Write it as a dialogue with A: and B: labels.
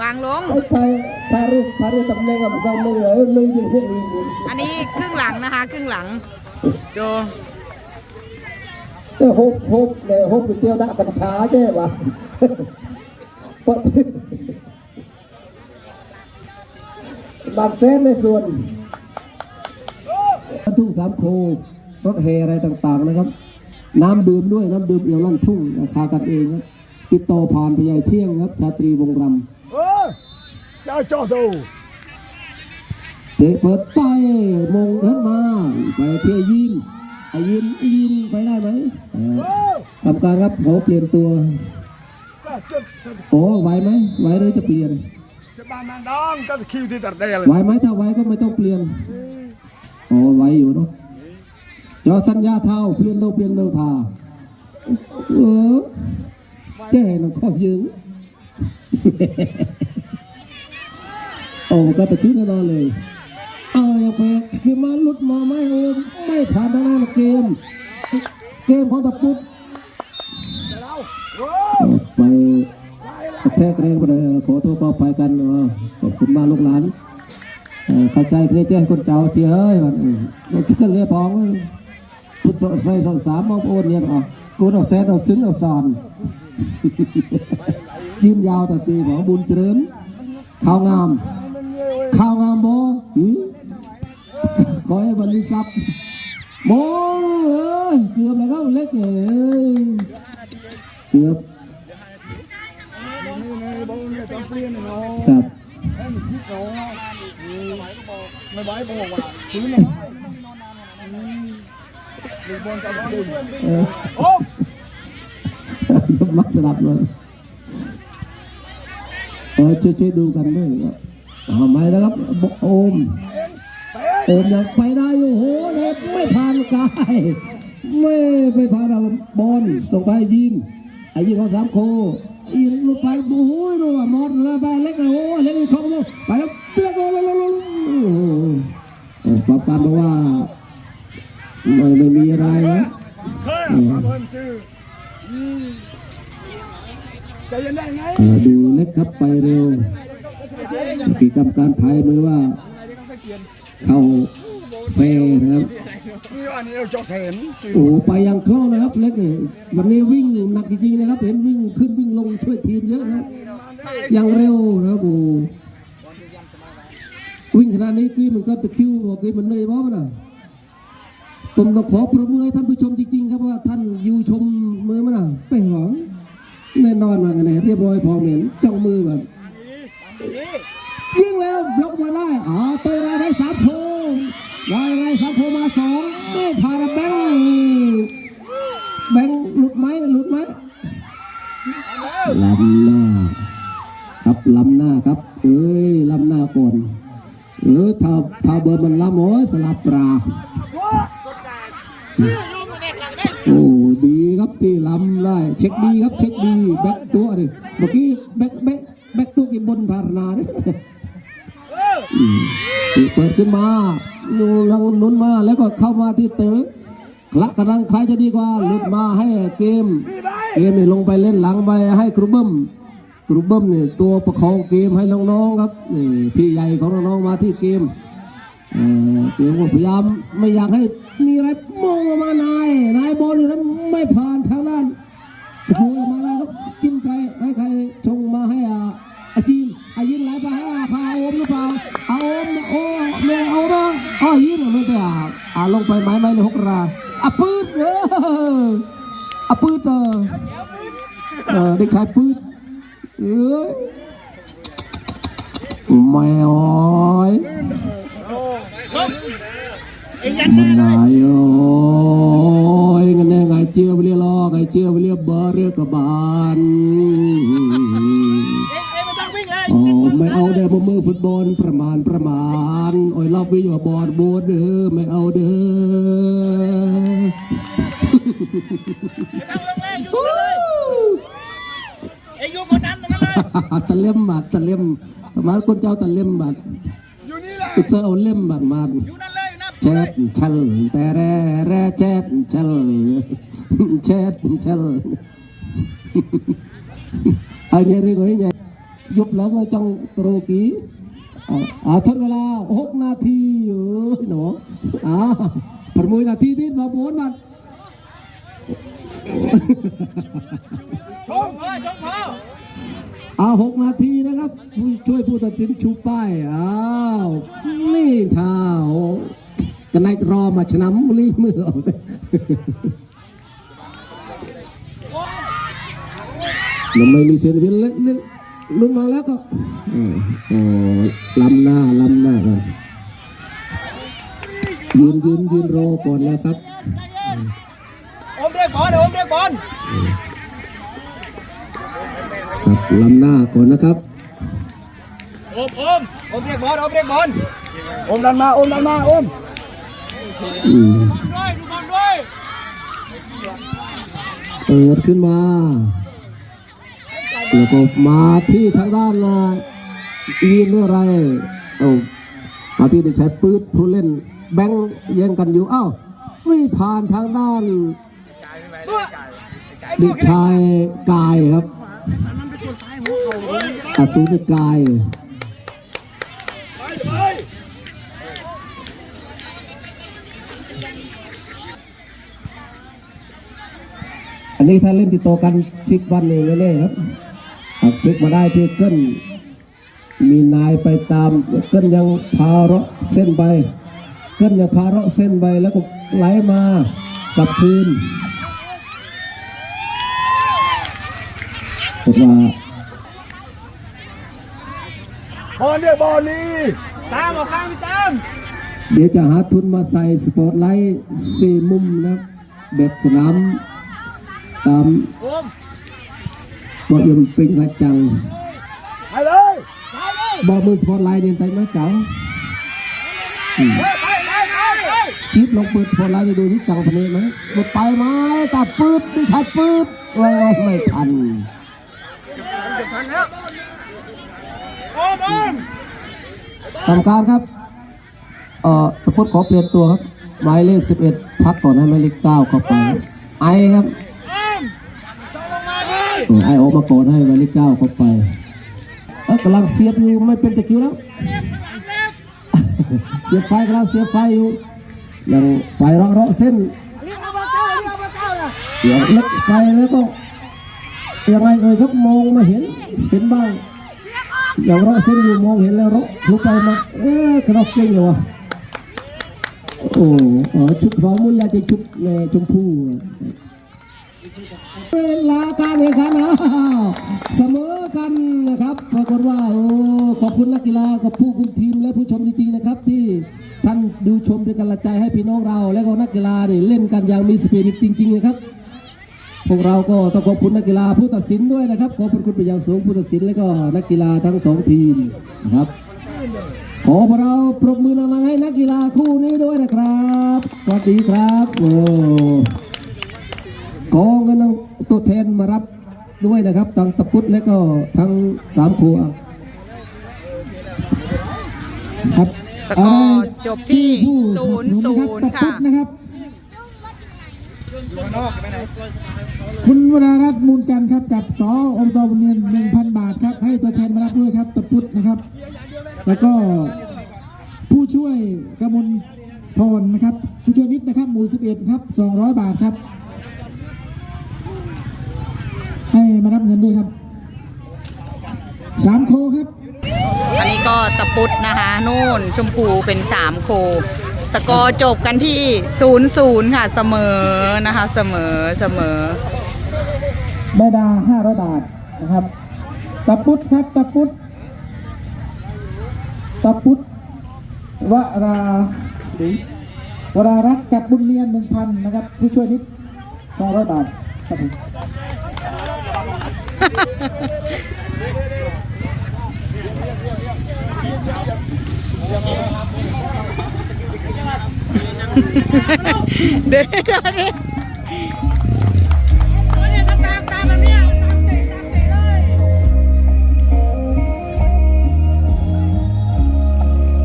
A: วางลง
B: ไอ้ไทยทารุทารุตำแหน่งกับสองมือเอ้ยมือยิงเพื่อนยิงยิง
A: อันนี้ครึ่งหลังนะคะ ครึ่งหลังดู
B: เออฮบฮบเนี่ยฮบอยู่เตียวดะกัญชาใช่ปะปะบางเส้นในส่วนบรรทุกสามโครถเฮอะไรต่างๆนะครับ น้ำดื่มด้วยน้ำดื่มเอียวลั่นทุ่งราคากันเองครับติดต่อผ่านพยายเที่ยงครับ ชาตรีวงรำ
C: เออเจ้าจ้อดู
B: เตะเปิดไปมงขึ้นมา ไปเที่ยยินไอยินยินไปได้ไหมออ
C: เออก
B: รรมการครับขอเปลี่ยนตัว โอ้ไหวไหมไหวหรือจะเปลี่ยน
C: จะบ้านนดองก็คิวที่ตัดได้เลย
B: ไหวไหมถ้าไหวก็ไม่ต้องเปลี่ยนโอ้ไหวอยู่เนาะจอสัญญาเท่าเปลี่ยนโนเปลี่ยนโนทาเออแจ้น้องข้อยืง โอ้ก็ตะคิดแน่นอนเลยเอาอย่างไปคือมาลุดมาไม่เออไม่ผ่านทางด้าเกม เกมของตะปุด
C: เราโอ้
B: ไปแทกแรงไปเลยขอโทษขอไปกันขอบคุณมากลูกหลานเข้าใจเครียดแจ้คนเจ้าเจียเอ้ยมันเออเราจะขึ้นเรือพองพุทธใส่สองสามมองโอนเนี่ยอ๋อกูเอาแซดเอาซึ้งเอาสอนยืนยาวแต่ตีบอกบุญเจริญข่าวงาม ขอให้บรรลุทรัพย์โบเอ้ยเกือบแล้วครับเล็กเอ้ยเกือบ
C: นี่ในบอลเนี่ยต้องเปลี่ยเนาะ
B: ครับ
C: ให้มันคิดเนาะไม่ไหวบอกว่าซื้อไม่ได้ลูกบอลจะดึง
B: เออ
C: โอ้
B: สมัครสลับเลยเออช่วยดูกันด้วยว่าเอาไม่แล้วครับโอม โอมยังไปได้อยู่โหเล็ไม่ผ่านกายไม่ไปผ่านบอลส่งไปยินไอ้ยินเขาสามโคยินลูกไปโอ้โหดูว่ามอดแล้วไปเล็กเลยโอ้เล็กอีกองลูกไปแล้วเปลี่ยนโอ้โหโอ้ปรับปามบอกว่าไม่ไม่มีอะไรนะ
C: เคยมาเพิ่มชื่อจะยังได้ไง
B: ดูเล็กครับไปเร็วปีกรรมการภายมือว่า เข้าเฟร์นะครับ
C: นี่อันนี้เอาจอแสนจืด
B: โอ้ไปยังคล่องนะครับเล็กเนี่ยวันนี้วิ่งหนักจริงๆนะครับ เห็นวิ่งขึ้นวิ่งลงช่วยทีมเยอะนะครับยังเร็วนะครับโอ้วิ่งขนาดนี้กี้มันก็ตะคริวบอกกี้มันเหนื่อยบ้ามันอะผมต้องขอประมือให้ท่านผู้ชมจริงๆ ครับว่าท่านอยู่ชมมือมันอะไปหวังแน่นอนว่าไงเนี่ยเรียบร้อยพอเหม็นจ้องมือแบบยิงแล้วบล็อกมาได้อ๋อเต มาสองไม่ผ่านแบงค์แบงค์หลุดไหมหลุดไหมล้ำหน้า ครับล้ำหน้าครับ เอ้ยล้ำหน้าก่อนเออถ้าถ้าเบอร์มันล้ำโอ้สลับปลาโอ้ดีครับที่ล้ำได้เช็คดีครับเช็คดีแบ็คตัวดิเมื่อกี้แบ็คแบ็คแบ็คตัวกี่บนธารณาเนี่ยอืมเปิดขึ้นมา ดูลังหนุนมาแล้วก็เข้ามาที่เต๋อคละกำลังใครจะดีกว่าหลุดมาให้เกม เกมนี่ลงไปเล่นหลังไปให้ครูเบิ้มครูเบิ้มเนี่ยตัวประคองเกมให้น้องๆครับนี่พี่ใหญ่ของน้องๆมาที่เกมเอ่อเกมก็พยายามไม่อยากให้มีอะไรมองออกมานายนายบอลอยู่นั้นไม่ผ่านทางด้านโผล่ออกมาแล้วครับจิ้มไปให้ใคร ไปไม้ไม้เลยหกราอะปืดเอออะปืดเออเออเด็กชายปืดเอ้ยแมวอ้อยมันนายโอ้ยกันแน่ไงเจียวไปเรียลอกไงเจียวไปเรียบเบอร์เรียกกระบาล ไม่เอาเด้อมือฟุตบอลประมาณประมาณโอ้ยรอบวิ่งอยู่บอดบดเด้อไม่เอาเด้อ
A: ไอ้ยูคนนั้นนั่นเลย
B: ตะเล่มบัดตะเล่มประมาณคนเจ้าตะเล่มบัด
C: อยู่นี่แหละ
B: กูเจอเอาเล่มบัดมา
A: อยู่นั่นเลยนะ
B: แชดชัลแต่แร่แร่แชดชัลแชดชัลไอ้เนี่ยเรียกว่าไงยุ บแล้วก็จังโตรกีเอาเอาทดเวลาหกนาทีเอ้ยหนูอ่าประมุยนาทีที่มาโบนมา
A: ชงพ่อชงพ่อ
B: เอาหกนาทีนะครับผู้ช่วยผู้ตัดสินชูป้ายอ้าวนี่เท้ากันไนรอมาชนะลีมือออกแล้วไม่มีเซนวินเล่นเล่น ลุ้นมาแล้วก็อืมโอ้ลำหน้าลำหน้ากันยืนยืนยืนรอก่อนแล้วครับ
A: อมเรียกบอลเดี๋ยวอมเรียกบอล
B: ครับลำหน้าก่อนนะครับ
A: อมอมอมเรียกบอลอมเรียกบอล
C: อมดันมาอมดันมาอม
B: อืม
A: ด้วยดูบอลด้วย
B: เปิดขึ้นมา แล้วก็มาที่ทางด้านนะอีเมื่อไรเอามาที่ได้ใช้ปืดผู้เล่น แบงค์แย่งกันอยู่เอ้าไม่ผ่านทางด้านเด็กชายกายครับอาสูรกายอันนี้ถ้าเล่นติดต่อกันสิบวันเองแน่ๆครับ หากพลิกมาได้ที่เกินมีนายไปตามเกินยังพาเราะเส้นไปเกินยังพาเราะเส้นไปแล้วก็ไหลมากลับคืนผมว่า
C: บอลเนี่ยบอลนี่
A: ตามออกข้างพี่ตาม
B: เดี๋ยวจะหาทุนมาใส่สปอร์ตไลท์สี่มุมนะครับแบบสนามตาม
A: อม
B: บอลยมปิงกระจัง
C: ไปเลยไปเลย
B: บอกมือสปอร์ตไลท์เนี่ยไปไหมเจ้า
C: ไปไปไปไป
B: จิ๊บลองเปิดสปอร์ตไลท์ดูที่จังพะเนไหมหมดไปไหมตัดปืดไม่ชัดปืดไว้ไว้ไม่ทัน
A: ทันแล้วอมอม
B: ทำการครับเอ่อตะพุดขอเปลี่ยนตัวครับหมายเลข 11 พักก่อนให้หมายเลข9เข้าไปไอครับ
A: อมจงลงมาดิ
B: เออ ไอออกมาก่อนให้หมายเลข9เข้าไปเออกำลังเสียบอยู่ไม่เป็นตะคิวแล้ว เสียบไฟกำลังเสียบไฟอยู่ยังไปราะเราะเส้น
A: อามาเก้าเรียกเอามาเก้น
B: เดี๋ยวเล็กไปแล้วก็ยังไงเอ่ยครับมองมาเห็นเห็นบ้างอย่างเราะเส้นอยู่มองเห็นแล้วเราะลุกไปมาเอ๊ะกระดกเก่งอยู่วะโอ้ชุดพร้อมมุยาจะชุดแม่ชมพู เวลาการแข่งขันอ้าเสมอกันนะครับปรากฏว่าโอ้ขอบคุณนักกีฬากับผู้คุมทีมและผู้ชมจริงๆนะครับ ที่ท่านดูชมเป็นกำลังใจให้พี่น้องเรา และก็นักกีฬาเนี่เล่นกันอย่างมีสปิริตจริง ๆ นะครับ พวกเราก็ต้องขอบคุณนักกีฬาผู้ตัดสินด้วยนะครับขอบคุณเป็นอย่างสูงผู้ตัดสินและก็นักกีฬาทั้งสองทีมนะครับขอพวกเราปรบมือดังให้นักกีฬาคู่นี้ด้วยนะครับสวัสดีครับโอ้ ขอเงินตัวแทนมารับด้วยนะครับทั้งตะพุดและก็ทั้งสามครัวครับ
A: สกอร์จบที่
B: ผู้
A: ศูนย์
B: ส
A: ศู
B: นับส
A: นย์
B: นะครับตะพุ
A: ค่ะ
B: ดนะครับ
A: อยู่ข้างนอกไปไหน
B: คุณวรารัตน์มูลจันทร์ครับกับสออมตบุญเงินหนึ่งพันบาทครับ ให้ตัวแทนมารับด้วยครับตะพุดนะครับ แล้วก็ผู้ช่วยกมลพรนะครับผู้ช่วยนิดนะครับ หมู่สิบเอ็ดครับสองร้อยบาทครับ มารับเงินด้วยครับสามโคครับ
A: อันนี้ก็ตะปุดนะคะนู่นชมพูเป็นสามโค สกอร์จบกันที่ศูนย์ศูนย์ค่ะเสมอนะคะ เสมอเสมอ
B: แม่ดาห้าร้อยบาทนะครับตะพุดครับตะพุดตะพุดวราวรารัตน์กับบุญเนียนหนึ่งพันนะครับ ผู้ช่วยนิดสองร้อยบาทครับผม
A: เดี๋